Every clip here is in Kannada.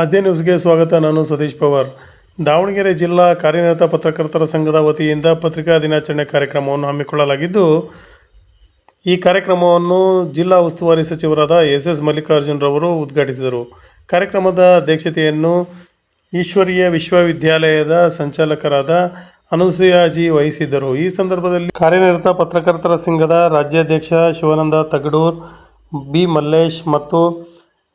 ಆದ್ಯ ನ್ಯೂಸ್ಗೆ ಸ್ವಾಗತ. ನಾನು ಸತೀಶ್ ಪವಾರ್. ದಾವಣಗೆರೆ ಜಿಲ್ಲಾ ಕಾರ್ಯನಿರತ ಪತ್ರಕರ್ತರ ಸಂಘದ ವತಿಯಿಂದ ಪತ್ರಿಕಾ ದಿನಾಚರಣೆ ಕಾರ್ಯಕ್ರಮವನ್ನು ಹಮ್ಮಿಕೊಳ್ಳಲಾಗಿದ್ದು, ಈ ಕಾರ್ಯಕ್ರಮವನ್ನು ಜಿಲ್ಲಾ ಉಸ್ತುವಾರಿ ಸಚಿವರಾದ ಎಸ್ ಎಸ್ ಮಲ್ಲಿಕಾರ್ಜುನರವರು ಉದ್ಘಾಟಿಸಿದರು. ಕಾರ್ಯಕ್ರಮದ ಅಧ್ಯಕ್ಷತೆಯನ್ನು ಈಶ್ವರೀಯ ವಿಶ್ವವಿದ್ಯಾಲಯದ ಸಂಚಾಲಕರಾದ ಅನುಸೂಯಾಜಿ ವಹಿಸಿದ್ದರು. ಈ ಸಂದರ್ಭದಲ್ಲಿ ಕಾರ್ಯನಿರತ ಪತ್ರಕರ್ತರ ಸಂಘದ ರಾಜ್ಯಾಧ್ಯಕ್ಷ ಶಿವಾನಂದ ತಗಡೂರ್, ಬಿ ಮಲ್ಲೇಶ್ ಮತ್ತು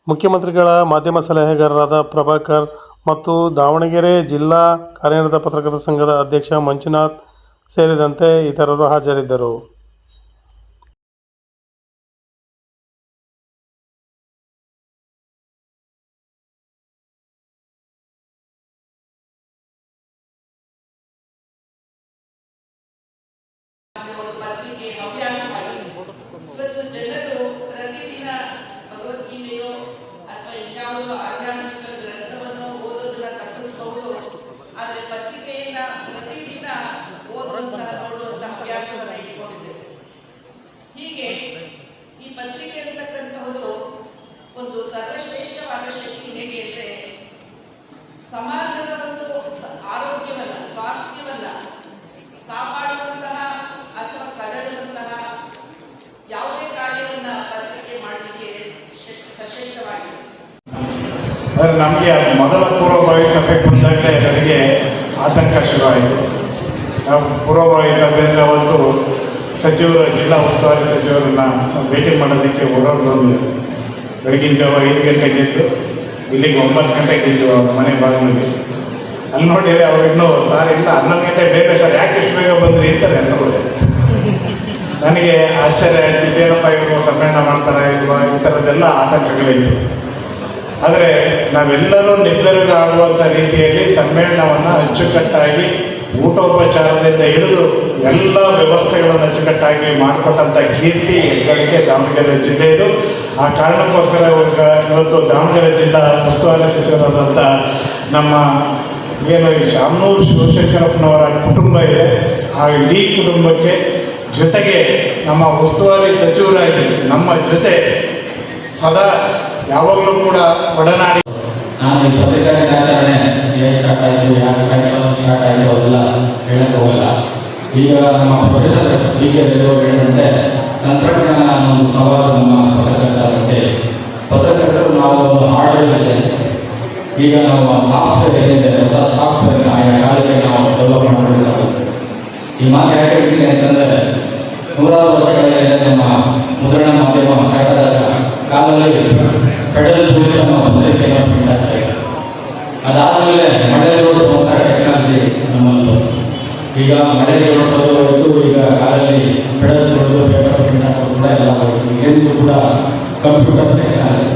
ಮುಖ್ಯಮಂತ್ರಿಗಳ ಮಾಧ್ಯಮ ಸಲಹೆಗಾರರಾದ ಪ್ರಭಾಕರ್ ಮತ್ತು ದಾವಣಗೆರೆ ಜಿಲ್ಲಾ ಕಾರ್ಯನಿರತ ಪತ್ರಕರ್ತರ ಸಂಘದ ಅಧ್ಯಕ್ಷ ಮಂಜುನಾಥ್ ಸೇರಿದಂತೆ ಇತರರು ಹಾಜರಿದ್ದರು. ಭಗವದ್ಗೀತೆಯೋ ಅಥವಾ ಇನ್ಯಾವುದೋ ಆಧ್ಯಾತ್ಮಿಕ ಗ್ರಂಥವನ್ನು ಓದೋದನ್ನ ತಪ್ಪಿಸಬಹುದು. ಆದರೆ ಪತ್ರಿಕೆಯನ್ನ ಪ್ರತಿದಿನ ಓದುವಂತಹ, ನೋಡುವಂತಹ ಅಭ್ಯಾಸವನ್ನ ಇಟ್ಕೊಂಡಿದ್ದೇವೆ ಹೀಗೆ ಈ ಪತ್ರಿಕೆ ಅಂತಕ್ಕಂತಹದ್ದು ಒಂದು ಸರ್ವಶ್ರೇಷ್ಠವಾದ ಶಕ್ತಿ ಹೇಗೆ ಅಂದ್ರೆ, ಸಮಾಜದ ಆದರೆ ನಮಗೆ ಅದು ಮೊದಲ ಪೂರ್ವಭಾವಿ ಸಭೆ ಬಂದಾಗಲೇ ನನಗೆ ಆತಂಕ ಶುರುವಾಯಿತು. ನಾವು ಪೂರ್ವಭಾವಿ ಸಭೆಯಲ್ಲಿ ಅವತ್ತು ಸಚಿವರು, ಜಿಲ್ಲಾ ಉಸ್ತುವಾರಿ ಸಚಿವರನ್ನ ಭೇಟಿ ಮಾಡೋದಕ್ಕೆ ಹೊರಗೆ ಬಂದು ಬೆಳಗಿನ ಜಾವ ಐದು ಗಂಟೆಗೆ ಎದ್ದು, ಇಲ್ಲಿಗೆ ಒಂಬತ್ತು ಗಂಟೆಗೆ ಇದ್ದು ಅವ್ರ ಮನೆ ಬಾಗಿಲಿಗೆ. ಅಲ್ಲಿ ನೋಡಿದ್ರೆ ಅವ್ರಿನ್ನೂ ಸಾರ್ ಇಲ್ಲ ಹನ್ನೊಂದು ಗಂಟೆ ಬೇರೆ ಸರ್, ಯಾಕೆ ಇಷ್ಟು ಬೇಗ ಬಂದ್ರಿ? ಅಂತಾರೆ ಅನ್ನೋದು ನನಗೆ ಆಶ್ಚರ್ಯ ಆಯ್ತು, ಇದೇನಪ್ಪ ಇವರು ಸಮ್ಮೇಳನ ಮಾಡ್ತಾರೆ ಇಲ್ವಾ ಈ ಥರದ್ದೆಲ್ಲ ಆತಂಕಗಳಿತ್ತು. ಆದರೆ ನಾವೆಲ್ಲರೂ ನಿಬ್ಬೆರಗಾಗುವಂಥ ರೀತಿಯಲ್ಲಿ ಸಮ್ಮೇಳನವನ್ನು ಅಚ್ಚುಕಟ್ಟಾಗಿ ಊಟೋಪಚಾರದಿಂದ ಹಿಡಿದು ಎಲ್ಲ ವ್ಯವಸ್ಥೆಗಳನ್ನು ಅಚ್ಚುಕಟ್ಟಾಗಿ ಮಾಡಿಕೊಟ್ಟಂಥ ಕೀರ್ತಿ ಹೆಗ್ಗಳಿಕೆ ದಾವಣಗೆರೆ ಜಿಲ್ಲೆಯದು. ಆ ಕಾರಣಕ್ಕೋಸ್ಕರ ಇವಾಗ ಇವತ್ತು ದಾವಣಗೆರೆ ಜಿಲ್ಲಾ ಉಸ್ತುವಾರಿ ಸಚಿವರಾದಂಥ ನಮ್ಮ ಏನು ಶಾಮನೂರು ಶಿವಶಂಕರಪ್ಪನವರ ಕುಟುಂಬ ಇದೆ. ಆ ಇಡೀ ಕುಟುಂಬಕ್ಕೆ ಜೊತೆಗೆ ನಮ್ಮ ಉಸ್ತುವಾರಿ ಸಚಿವರಾಗಿ ನಮ್ಮ ಜೊತೆ ಸದಾ ಯಾವಾಗಲೂ ಕೂಡ ಒಡನಾಡಿ. ನಾನು ಪತ್ರಿಕಾ ದಿನಾಚರಣೆ ಸ್ಟಾರ್ಟ್ ಆಯಿತು ಯಾಕೆ ಸ್ಟಾರ್ಟ್ ಆಯಿತು ಅವೆಲ್ಲ ಈಗ ನಮ್ಮ ಪ್ರೊಫೆಸರ್ ತಂತ್ರಜ್ಞಾನ ಒಂದು ಸವಾಲು ನಮ್ಮ ಪತ್ರಕರ್ತರಂತೆ ಪತ್ರಕರ್ತರು ನಾವು ಒಂದು ಈಗ ನಾವು ಸಾಫ್ಟ್ವೇರ್ ಏನಿದೆ, ಹೊಸ ಸಾಫ್ಟ್ವೇರ್ ಆಯಾ ಕಾಲಕ್ಕೆ ನಾವು ಡೆವಲಪ್ ಮಾಡಬೇಕಾಗುತ್ತೆ ಈ ಮಾತು ಯಾಕೆ ಹೇಳ್ತೀನಿ ಅಂತಂದ್ರೆ, ನೂರಾರು ವರ್ಷಗಳ ನಮ್ಮ ಮುದ್ರಣ ಮಾಧ್ಯಮ ಸ್ಟಾರ್ಟ್ ಕಾಲದಲ್ಲಿ ಪೆಡಲ್ ತುಳಿದು ನಮ್ಮ ಪತ್ರಿಕೆಯನ್ನು ಪ್ರಿಂಟ್ ಆಗ್ತಾ ಇತ್ತು ಅದಾದಮೇಲೆ ಮಳೆ ಜೋಡಿಸುವಂಥ ಟೆಕ್ನಾಲಜಿ ನಮ್ಮಲ್ಲಿ ಈಗ ಮಳೆ ಜೋಡಿಸೋದು ಈಗ ಕಾಲಲ್ಲಿ ಕಡಲ ಪ್ರಿಂಟ್ ಹಾಕೋದು ಕೂಡ ಎಲ್ಲ ಎಂದು ಕೂಡ ಕಂಪ್ಯೂಟರ್ ಟೆಕ್ನಾಲಜಿ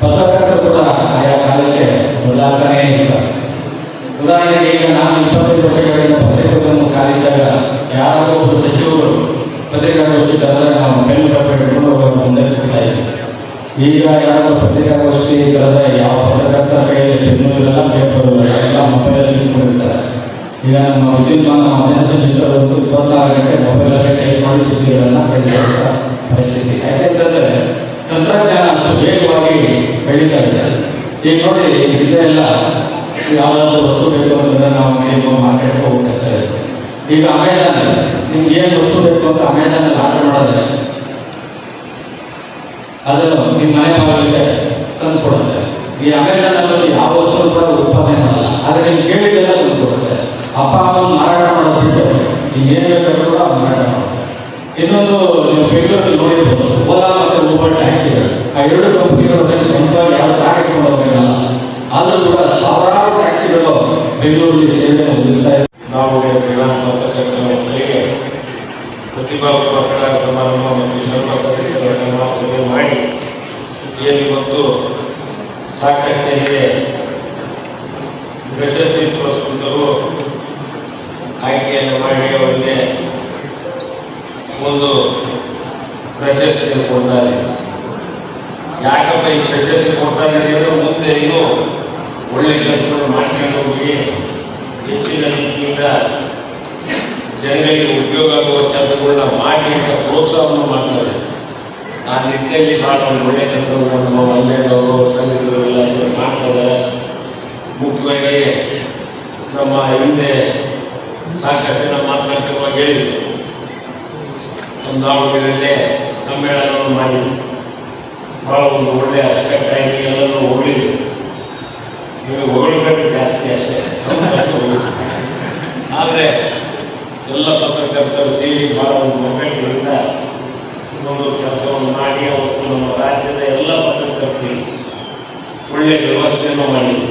ಪತ್ರಕರ್ತರು ಕೂಡ ಆಯಾ ಕಾಲಕ್ಕೆ ಬದಲಾಗ್ತಾನೇ ಇರ್ತಾರೆ ಉದಾಹರಣೆಗೆ ಈಗ ನಾನು ಇಪ್ಪತ್ತೈದು ವರ್ಷಗಳಿಂದ ಪತ್ರಿಕೆಗಳನ್ನು ಕಾಲಿದ್ದಾಗ ಯಾರೋ ಒಬ್ಬರು ಸಚಿವರು, ಪತ್ರಿಕಾಗೋಷ್ಠಿ ಕರೆದ್ರೆ ನಾವು ಪೆನ್ ಪೇಪರ್ ಹಿಡ್ಕೊಂಡು ಮುಂದೆ ಈಗ ಯಾವ ಪತ್ರಿಕಾಗೋಷ್ಠಿ ಕರೆದ್ರೆ ಯಾವ ಪತ್ರಕರ್ತರ ಕೈಯಲ್ಲಿ ಪೆನ್ನು ಇರಲ್ಲ ಪೇಪರ್ ಎಲ್ಲ ಮೊಬೈಲಲ್ಲಿ ಇಟ್ಕೊಂಡಿರ್ತಾರೆ ಈಗ ನಮ್ಮ ವಿದ್ಯುನ್ಮಾನ ಮಾಧ್ಯಮದ ಮಿತ್ರರಂತೂ ಇಪ್ಪತ್ನಾಲ್ಕು ಗಂಟೆ ಮೊಬೈಲಲ್ಲೇ ಟೈಪ್ ಮಾಡಿ ಸುದ್ದಿಗಳನ್ನು ಕಳಿಸುವಂಥ ಪರಿಸ್ಥಿತಿ. ಯಾಕೆಂತಂದ್ರೆ ತಂತ್ರಜ್ಞಾನ ಅಷ್ಟು ವೇಗವಾಗಿ ಬೆಳೀತಾ ಇದೆ. ಈಗ ನೋಡಿ ಜಿಲ್ಲೆ ಎಲ್ಲ ಯಾವುದಾದ್ರು ವಸ್ತು ಬೇಕು ಅಂತಂದ್ರೆ ನಾವು ಮಿನಿಮಮ್ ಮಾರ್ಕೆಟ್ಗೆ ಹೋಗ್ತಿರ್ತೇವೆ ಈಗ ಅಮೆಝಾನ್ ನಿಮ್ಗೆ ಏನು ವಸ್ತು ಬೇಕು ಅಂತ ಅಮೆಝಾನಲ್ಲಿ ಆರ್ಡರ್ ಮಾಡಿದ್ರೆ ಅದನ್ನು ನಿಮ್ಮ ಮನೆ ಬಾಗಿಲಿಗೆ ತಂದು ಕೊಡುತ್ತೆ. ಈ ಅಮೆಜಾನ್ನಲ್ಲಿ ಯಾವ ವಸ್ತು ಕೂಡ ಉತ್ಪಾದನೆ ಮಾಡಲ್ಲ. ಆದರೆ ನೀವು ಕೇಳಿದ್ದೆಲ್ಲ ತಂದು ಕೊಡುತ್ತೆ ಅಪ್ಪ ಮಾರಾಟ ಮಾಡೋದು ಬಿಟ್ಟು ಏನು ಬೇಕಾದ್ರೂ ಕೂಡ ಮಾರಾಟ ಮಾಡೋದು ಇನ್ನೊಂದು ನೀವು ಬೆಂಗಳೂರಲ್ಲಿ ನೋಡಿರ್ಬೋದು. ಓಲಾ ಮತ್ತು ಊಬರ್ ಟ್ಯಾಕ್ಸಿಗಳು. ಆ ಎರಡು ಕಂಪನಿಗಳಲ್ಲಿ ಸ್ವಂತವಾಗಿ ಯಾವ ಟ್ರಾಕ್ ಇಟ್ಕೊಂಡು ಹೋಗಲ್ಲ ಆದರೂ ಕೂಡ ಸಾವಿರಾರು ಟ್ಯಾಕ್ಸಿಗಳು ಬೆಂಗಳೂರಲ್ಲಿ ಸೇವೆ ಇದೆ ನಾವು ವಿಧಾನ ಪತ್ರಕರ್ತರ ಮಕ್ಕಳಿಗೆ ಪ್ರತಿಭಾ ಪುರಸ್ಕಾರ ಸಮಾರಂಭ ಮತ್ತು ಸರ್ವ ಸದಸ್ಯರ ಸಮಾವೇಶ ಮಾಡಿ ಏನು ಇವತ್ತು ಸಾಕಷ್ಟೇ ಪ್ರಶಸ್ತಿ ಪುರಸ್ಕೃತರು ಆಯ್ಕೆಯನ್ನು ಮಾಡಿ ಅವರಿಗೆ ಒಂದು ಪ್ರಶಸ್ತಿಯನ್ನು ಕೊಡ್ತಾರೆ. ಯಾಕಪ್ಪ ಈ ಪ್ರಶಸ್ತಿ ಕೊಡ್ತಾರೆ ಅಂದರೆ ಮುಂದೆ ಇನ್ನೂ ಒಳ್ಳೆ ಕೆಲಸಗಳು ಮಾಡ್ಕೊಂಡು ಹೋಗಿ ಹೆಚ್ಚಿನ ರೀತಿಯಿಂದ ಜನಗಳಿಗೆ ಉದ್ಯೋಗ ಆಗುವ ಕೆಲಸಗಳನ್ನ ಮಾಡಿ ಅಂತ ಪ್ರೋತ್ಸಾಹವನ್ನು ಮಾಡ್ತಾರೆ. ಆ ನಿಟ್ಟಿನಲ್ಲಿ ಭಾಳ ಒಂದು ಒಳ್ಳೆ ಕೆಲಸವನ್ನು ನಮ್ಮ ಒಳ್ಳೆಯದವರು ಸಂಘದವರು ಎಲ್ಲ ಮಾಡ್ತಾರೆ. ಮುಖ್ಯವಾಗಿ ನಮ್ಮ ಹಿಂದೆ ಸಾಕಷ್ಟು ಜನ ಮಾತನಾಡ್ತಿರುವಾಗ ಹೇಳಿದ್ರು. ಒಂದು ದಾವಣಗೆರೆಯಲ್ಲೇ ಸಮ್ಮೇಳನವನ್ನು ಮಾಡಿದ್ವಿ ಭಾಳ ಒಂದು ಒಳ್ಳೆಯ ಅಚ್ಚುಕಟ್ಟಾಗಿ ಎಲ್ಲರೂ ಹೊಗಳಿದ್ರು ನೀವು ಹೊಗಳಬೇಕು ಜಾಸ್ತಿ ಅಷ್ಟೇ. ಆದರೆ ಎಲ್ಲ ಪತ್ರಕರ್ತರು ಸೇರಿ ಭಾಳ ಒಂದು ಮೊಬೈಲ್ಗಳಿಂದ ಒಂದು ಕೆಲಸವನ್ನು ಮಾಡಿ, ಅವತ್ತು ನಮ್ಮ ರಾಜ್ಯದ ಎಲ್ಲ ಪತ್ರಕರ್ತರಿಗೆ ಒಳ್ಳೆಯ ವ್ಯವಸ್ಥೆಯನ್ನು ಮಾಡಿದ್ವಿ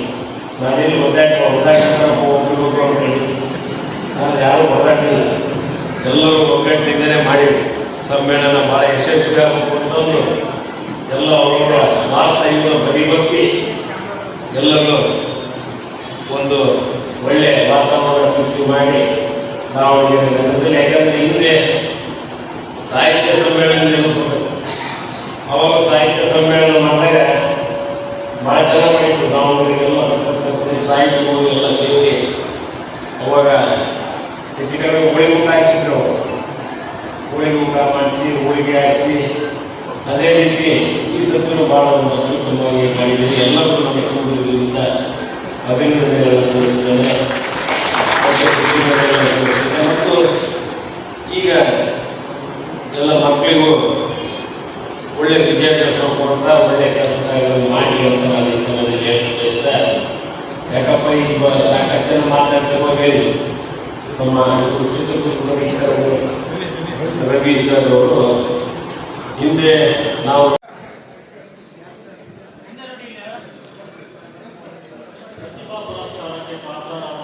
ನಾನೇನು ಒದ್ದಾಟ ಒದ್ದಾಟ ಒಬ್ಬರಿಗೊಬ್ಬರು ನಾನು ಯಾರು ಒದ್ದಾಟಿಲ್ಲ ಎಲ್ಲರೂ ಒಗ್ಗಟ್ಟಿಂದನೇ ಮಾಡಿ ಸಮ್ಮೇಳನ ಭಾಳ ಯಶಸ್ವಿಯಾಗಬೇಕು ಅಂತಂದು ಎಲ್ಲ ಅವರವರ ಮಾತೈವ ಬದಿಬತ್ತಿ ಎಲ್ಲರೂ ಒಂದು ಒಳ್ಳೆಯ ವಾತಾವರಣ ಸೃಷ್ಟಿ ಮಾಡಿ ನಾವು ಯಾಕಂದ್ರೆ ಹಿಂದೆ ಸಾಹಿತ್ಯ ಸಮ್ಮೇಳನ ನೆನಪು ಅವಾಗ ಸಾಹಿತ್ಯ ಸಮ್ಮೇಳನ ಮಾಡಿದಾಗ ಭಾಳ ಚೆನ್ನಾಗಿ ಮಾಡಿದ್ರು ದಾವಣಗೆರೆಗೆಲ್ಲ ಪತ್ರಕರ್ತರು, ಸಾಹಿತಿಗಳು ಎಲ್ಲ ಸೇರಿ ಅವಾಗ ಹೆಚ್ಚು ಕಡಿಮೆ ಹೋಳಿಗೆ ಅವರು ಹೋಳಿಗೆ ಊಟ ಮಾಡಿಸಿ ಹೋಳಿಗೆ ಹಾಕಿಸಿ ಅದೇ ರೀತಿ ಈ ಸತ್ಯನು ಭಾಳ ಒಂದು ಅತ್ಯುತ್ತಮವಾಗಿ ಮಾಡಿದ್ದೀವಿ ಎಲ್ಲರೂ ನಮ್ಮ ಅಭಿನಂದನೆಗಳನ್ನು ಮತ್ತೆ ಈಗ ಎಲ್ಲ ಮಕ್ಕಳಿಗೂ ಒಳ್ಳೆ ವಿದ್ಯಾಭ್ಯಾಸ ಕೊಡ್ತಾ ಒಳ್ಳೆ ಮಾಡಿ ಅಂತ ನಾನು ಯಾಕಪ್ಪ ಈಗ ಸಾಕಷ್ಟು ನಮ್ಮ ರವೀಶ್ ಅವರು ಹಿಂದೆ ನಾವು ಪ್ರತಿಭಾ